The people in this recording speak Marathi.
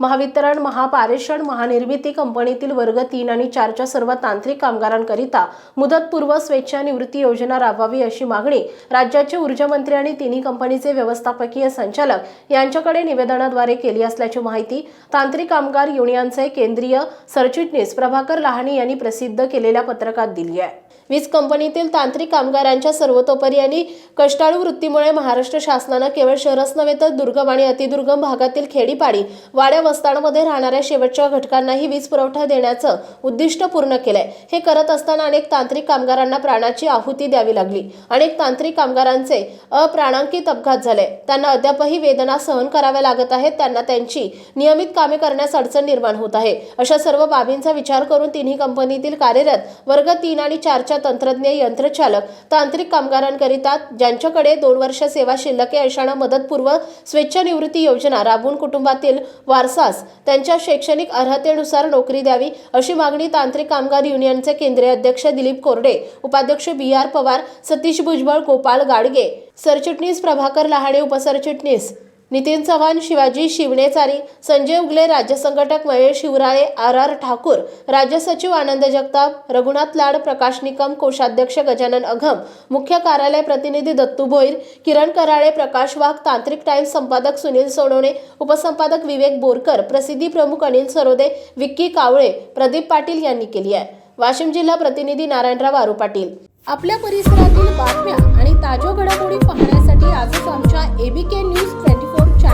महावितरण महापारेषण महानिर्मिती कंपनीतील वर्ग तीन आणि चारच्या सर्व तांत्रिक कामगारांकरिता मुदतपूर्व स्वेच्छानिवृत्ती योजना राबवावी अशी मागणी राज्याचे ऊर्जामंत्री आणि तिन्ही कंपनीचे व्यवस्थापकीय संचालक यांच्याकडे निवेदनाद्वारे केली असल्याची माहिती तांत्रिक कामगार युनियनचे केंद्रीय सरचिटणीस प्रभाकर लहानी यांनी प्रसिद्ध केलेल्या पत्रकात दिली आहे. वीज कंपनीतील तांत्रिक कामगारांच्या सर्वतोपरी आणि कष्टाळू वृत्तीमुळे महाराष्ट्र शासनानं केवळ शहरच नव्हे तर दुर्गम आणि अतिदुर्गम भागातील खेडीपाडी वाड्या वस्त्यांमध्ये राहणाऱ्या शेवटच्या घटकांनाही वीज पुरवठा देण्याचं उद्दिष्ट पूर्ण केलंय. हे करत असताना अनेक तांत्रिक कामगारांना प्राणाची आहुती द्यावी लागली. अनेक तांत्रिक कामगारांचे अप्राणांकित अपघात झाले. त्यांना अद्यापही वेदना सहन कराव्या लागत आहेत. त्यांना त्यांची नियमित कामे करण्यास अडचण निर्माण होत आहे. अशा सर्व बाबींचा विचार करून तिन्ही कंपनीतील कार्यरत वर्ग तीन आणि चारच्या तंत्रज्ञ यंत्रचालक तांत्रिक कामगारांकरिता ज्यांच्याकडे दोन वर्ष सेवा शिल्लक आहे अशांना मदतपूर्व स्वेच्छानिवृत्ती योजना राबवून कुटुंबातील तासास त्यांच्या शैक्षणिक अर्हतेनुसार नोकरी द्यावी अशी मागणी तांत्रिक कामगार युनियनचे केंद्रीय अध्यक्ष दिलीप कोरडे उपाध्यक्ष बी आर पवार सतीश भुजबळ गोपाल गाडगे सरचिटणीस प्रभाकर लहाणे उपसरचिटणीस नितीन चव्हाण शिवाजी शिवणेचारी संजय उगले राज्य संघटक महेश शिवराळे आर आर ठाकूर राज्य सचिव आनंद जगताप रघुनाथ लाड प्रकाश निकम कोषाध्यक्ष गजानन अघम मुख्य कार्यालय प्रतिनिधी दत्तू भोईर किरण कराळे प्रकाश वाघ तांत्रिक टाइम्स संपादक सुनील सोनवणे उपसंपादक विवेक बोरकर प्रसिद्धी प्रमुख अनिल सरोदे विक्की कावळे प्रदीप पाटील यांनी केली आहे. वाशिम जिल्हा प्रतिनिधी नारायणराव आरू पाटील. आपल्या परिसरातील बातम्या आणि ताज्या घडामोडी पाहण्यासाठी आजच आमच्या एबीके न्यूज